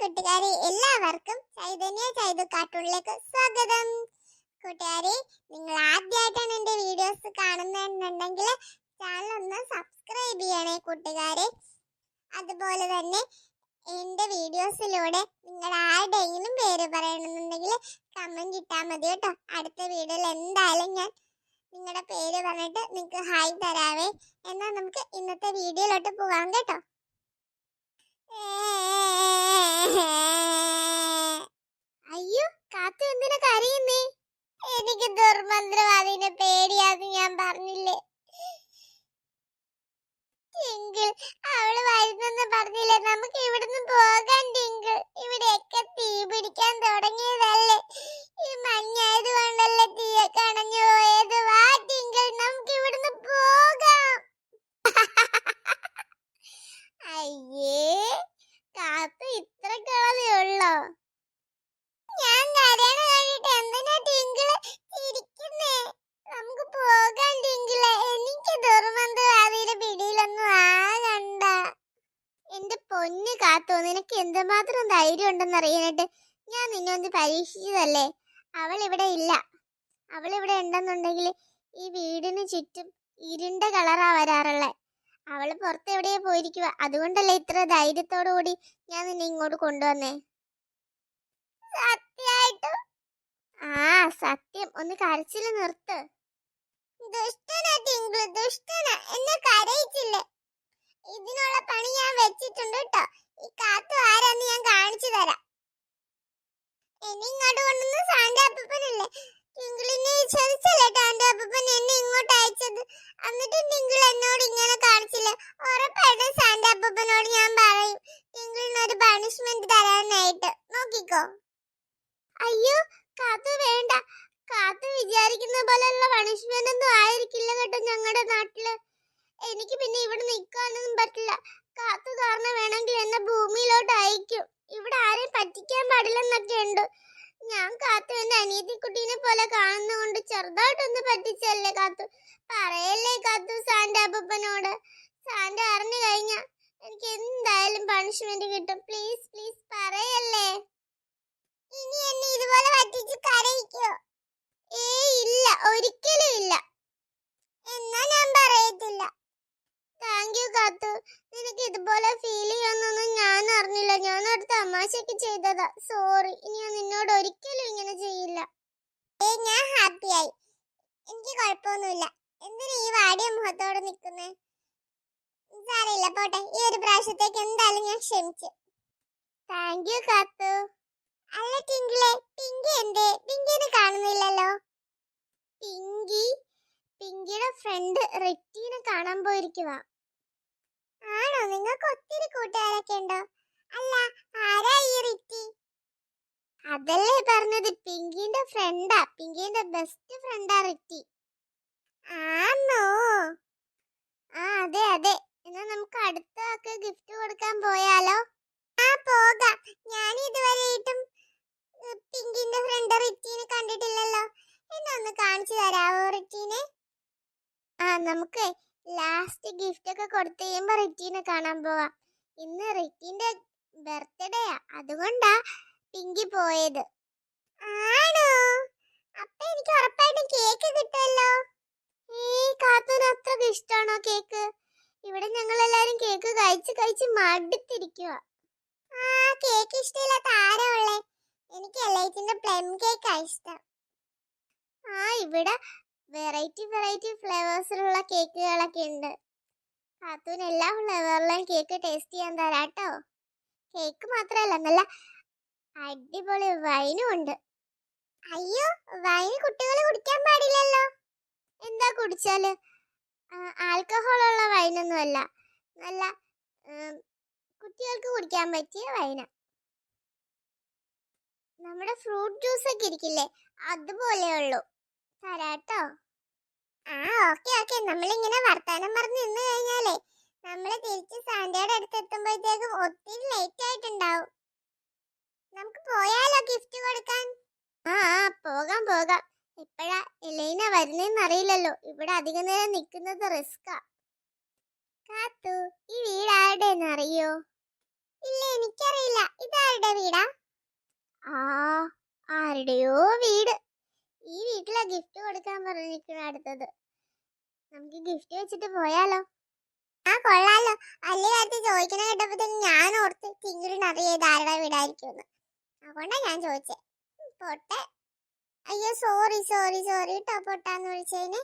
കൂട്ടുകാരെ എല്ലാവർക്കും ചൈതന്യ ചൈതു കാർട്ടൂണിലേക്ക് സ്വാഗതം. കൂട്ടുകാരെ നിങ്ങൾ ആദ്യമായിട്ടാണ് എന്റെ വീഡിയോസ് കാണുന്നുണ്ടെങ്കിൽ ചാനൽ ഒന്ന് സബ്സ്ക്രൈബ് ചെയ്യണേ കൂട്ടുകാരെ. അതുപോലെ തന്നെ എന്റെ വീഡിയോസിലൂടെ നിങ്ങൾ ആരുടെയെങ്കിലും പേര് പറയണമെന്നുണ്ടെങ്കിൽ കമന്റ് ഇട്ടാൽ മതി കേട്ടോ. അടുത്ത വീഡിയോയിൽ എന്തായാലും ഞാൻ നിങ്ങളുടെ പേര് പറഞ്ഞിട്ട് നിങ്ങൾക്ക് ഹായ് തരാവേ. എന്നാൽ നമുക്ക് ഇന്നത്തെ വീഡിയോയിലോട്ട് പോകാം കേട്ടോ. അയ്യോ കാത്തു എന്തിനാ കരയുന്നേ? എനിക്ക് ദുർമന്ത്രവാദിനെ പേടിയാന്ന് ഞാൻ പറഞ്ഞില്ലേ? എങ്കിൽ അവൾ വരുന്നെന്ന് പറഞ്ഞില്ലേ? നമുക്ക് ഇവിടുന്ന് പോകാൻ ടിങ്കിൾ ഇവിടെയൊക്കെ തീ പിടിക്കാൻ തുടങ്ങിയതല്ലേ ഈ മഞ്ഞായത് കൊണ്ടല്ലേ തീയൊക്കെ അണഞ്ഞു പോയത് വാ ടിങ്കിൾ നമുക്ക് ഇവിടുന്ന് പോകാം അയ്യേ കാത്തു ഇത്ര കളതേ ഉള്ളോ ഞാൻ കരയണ കണ്ടിട്ട് എന്തിനാ ടിങ്കിൾ ചിരിക്കുന്നേ നമുക്ക് പോകാൻ ടിങ്കിളെ എനിക്ക് ദുർമന്ത്രവാദിയുടെ പിടിയിലൊന്നും ആകണ്ട എന്റെ പൊന്ന് കാത്തു നിനക്ക് എന്തുമാത്രം ധൈര്യം ഉണ്ടെന്ന് അറിയാനായിട്ട് ഞാൻ നിന്നെ ഒന്ന് പരീക്ഷിച്ചതല്ലേ? അവൾ ഇവിടെ ഇല്ല. അവൾ ഇവിടെ ഉണ്ടെന്നുണ്ടെങ്കിൽ ഈ വീടിന് ചുറ്റും ഇരുണ്ട കളറാ വരാറുള്ളത് അവൾ പുറത്ത് എവിടെയോ പോയിരിക്കുക? അതുകൊണ്ടല്ലേ ഇത്ര ധൈര്യത്തോടു കൂടി ഞാൻ നിന്നെ ഇങ്ങോട്ട് കൊണ്ടുവന്നേ? സത്യായിട്ടു? ആ സത്യം. ഒന്ന് കരച്ചിൽ നിർത്ത്. ദുഷ്ടനാ ടിങ്കിൾ ദുഷ്ടനാ. എന്നെ കരയിച്ചില്ലേ? ഇതിനുള്ള പണി ഞാൻ വെച്ചിട്ടുണ്ട് കേട്ടോ. ഈ കാത്തു ആരാന്ന് ഞാൻ കാണിച്ചു തരാം. എന്നെ ഇങ്ങോട്ട് കൊണ്ടുവന്ന സാന്റെ അപ്പനല്ലേ ടിങ്കിളിനെ ചതിച്ചല്ലേ ടാന്റെ അപ്പൻ എന്നെ ഇങ്ങോട്ട് അയച്ചത്? എന്നിട്ട് ടിങ്കിൾ എന്നോട് ഇങ്ങനെ കാണിച്ചില്ല. ഉറപ്പായിട്ട് സാന്റെ അപ്പനോട് ഞാൻ പറയും ടിങ്കിളിന് ഒരു പണിഷ്മെന്റ് തരാനായിട്ട്. നോക്കിക്കോ. അയ്യോ കാത്തു വേണ്ട. കാത്തു വിചാരിക്കുന്ന പോലെയുള്ള പണിഷ്മെന്റ് ഒന്നും ആയിരിക്കില്ല കേട്ടോ ഞങ്ങളുടെ നാട്ടിൽ. എനിക്ക് പിന്നെ ഇവിടെ നിൽക്കാനൊന്നും പറ്റില്ല. കാത്തു കാരണം വേണമെങ്കിൽ എന്നെ ഭൂമിയിലോട്ട് അയക്കും ഇവിടെ ആരെയും പറ്റിക്കാൻ പാടില്ലെന്നൊക്കെ ഉണ്ട്. ഞാൻ കാത്തു എന്റെ അനിയത്തിക്കുട്ടീനെ പോലെ കാണുന്നതുകൊണ്ട് ചെറുതായിട്ടൊന്ന് പറ്റിച്ചല്ലേ കാത്തു. പറയല്ലേ കാത്തു സാന്റെ അപ്പനോട് സാന്റെ അറിഞ്ഞു കഴിഞ്ഞാ എനിക്ക് എന്തായാലും പണിഷ്മെന്റ് കിട്ടും. പ്ലീസ് പ്ലീസ് പറയല്ലേ. ഇനി എന്നെ ഇതുപോലെ പറ്റിച്ച് കരയിക്കോ? ഏയ് ഇല്ല ഒരിക്കലും ഇല്ല. എന്നാ ഞാൻ പറയത്തില്ല. കാത്തു നിനക്ക് ഇതുപോലെ ഫീൽ ചെയ്യാന്നൊന്നും ഞാൻ അറിഞ്ഞില്ല. ഞാൻ ഒരു തമാശക്ക് ചെയ്തതാ. സോറി ഇനി ഞാൻ നിന്നോട് ഒരിക്കലും ഇങ്ങനെ ചെയ്യില്ല. ഏ ഞാൻ ഹാപ്പിയായി. എനിക്ക് കുഴപ്പമൊന്നുമില്ല. എന്തിനാ ഈ വാടിയ മുഖത്തോടെ നിൽക്കുന്നേ സാരമില്ല പോട്ടെ. ഈ ഒരു പ്രാവശ്യത്തേക്ക് എന്തായാലും ഞാൻ ക്ഷമിച്ചു. താങ്ക് യു കാത്തു. അല്ല ടിങ്കിളെ. പിങ്കി എന്തേ? പിങ്കിനെ കാണുന്നില്ലല്ലോ. പിങ്കി പിങ്കിയുടെ ഫ്രണ്ട് റിറ്റീനെ കാണാൻ പോയിരിക്കുക ആണോ? നിങ്ങൾക്ക് ഒത്തിരി കൂട്ടുകാരൊക്കെ ഉണ്ടോ? അല്ല ആരാ ഈ റിറ്റി? അതല്ലേ പറഞ്ഞത്. പിങ്കിന്റെ ഫ്രണ്ടാ പിങ്കിന്റെ ബെസ്റ്റ് ഫ്രണ്ടാ റിറ്റി. ആന്നോ? ആ അതെ അതെ. എന്നാ നമുക്ക് അടുത്ത ആൾക്ക് ഗിഫ്റ്റ് കൊടുക്കാൻ പോയാലോ? ആ പോകാം. ഞാൻ ഉം, പിങ്കിന്റെ ഫ്രണ്ട് റിറ്റീനെ കണ്ടിട്ടില്ലല്ലോ. എന്നെ ഒന്ന് കാണിച്ചു തരാവോ റിറ്റീനെ? ആ നമുക്ക് ലാസ്റ്റ് ഗിഫ്റ്റ് ഒക്കെ കൊടുത്തു കഴിയുമ്പോ റിറ്റീനെ കാണാൻ പോവാം. ഇന്ന് റിറ്റീന്റെ ബർത്ത്ഡേയാ അതുകൊണ്ടാ പിങ്കി പോയത്. ആണോ? അപ്പൊ എനിക്ക് ഉറപ്പായിട്ടും കേക്ക് കിട്ടുമല്ലോ ഈ കാത്തൂന് അത്രയ്ക്ക് ഇഷ്ടമാണോ കേക്ക് ഇവിടെ ഞങ്ങൾ എല്ലാരും കേക്ക് കഴിച്ച് കഴിച്ച് മടുത്തിരിക്കുക ആ കേക്ക് ഇഷ്ടമില്ലാത്ത ആരാ ഉള്ളേ? എനിക്ക് എലൈറ്റിന്റെ പ്ലം കേക്കാ ഇഷ്ടം. ആ ഇവിടെ വെറൈറ്റി വെറൈറ്റി ഫ്ലേവേഴ്സിലുള്ള കേക്കുകളൊക്കെ ഉണ്ട്. കാത്തൂന് എല്ലാ ഫ്ലേവറിലും കേക്ക് ടേസ്റ്റ് ചെയ്യാൻ തരാട്ടോ കേക്ക് മാത്രമല്ല നല്ല അടിപൊളി വൈനും ഉണ്ട്. അയ്യോ വൈൻ കുട്ടികൾ കുടിക്കാൻ പാടില്ലല്ലോ. എന്താ കുടിച്ചാൽ? ആൽക്കഹോൾ ഉള്ള വൈനൊന്നുമല്ല നല്ല കുട്ടികൾക്ക് കുടിക്കാൻ പറ്റിയ വൈന നമ്മുടെ ഫ്രൂട്ട് ജ്യൂസ് ഒക്കെ ഇരിക്കില്ലേ? അതുപോലെ ഉള്ളൂ. തരാട്ടോ ഓക്കെ ഓക്കെ. നമ്മളിങ്ങനെ വർത്താനം പറഞ്ഞ് നിന്ന് കഴിഞ്ഞാലേ നമ്മൾ തിരിച്ച് സാന്റയുടെ അടുത്ത് എത്തുമ്പോഴത്തേക്കും ഒത്തിരി ലേറ്റ് ആയിട്ടുണ്ടാവും. നമുക്ക് പോയാലോ ഗിഫ്റ്റ് കൊടുക്കാൻ? ആ ആ പോകാം പോകാം. ഇപ്പോഴാ എലൈന വരുന്നേന്ന് അറിയില്ലല്ലോ. ഇവിടെ അധിക നേരം നിൽക്കുന്നത് റിസ്കാ കാത്തു ഈ വീട് ആരുടെയെന്ന് അറിയോ? ഇല്ല എനിക്കറിയില്ല. ഇതാരുടെ വീടാ? ആ ആരുടെയോ വീട്. ഈ വീട്ടിലാ ഗിഫ്റ്റ് കൊടുക്കാൻ പറഞ്ഞിരിക്കണ അടുത്തത്. നമുക്ക് ഗിഫ്റ്റ് വെച്ചിട്ട് പോയാലോ? ആ കൊള്ളാലോ. അല്ലേ അത് ചോദിക്കണ കേട്ടപ്പോ ഞാൻ ഓർത്ത് തിങ്കളിന് അറിയാം ആരുടെ വീടായിരിക്കും അതുകൊണ്ടാ ഞാൻ ചോദിച്ചേ. പോട്ടെ. അയ്യോ സോറി സോറി സോറി കേട്ടോ പൊട്ടാന്ന് വിളിച്ചതിന്.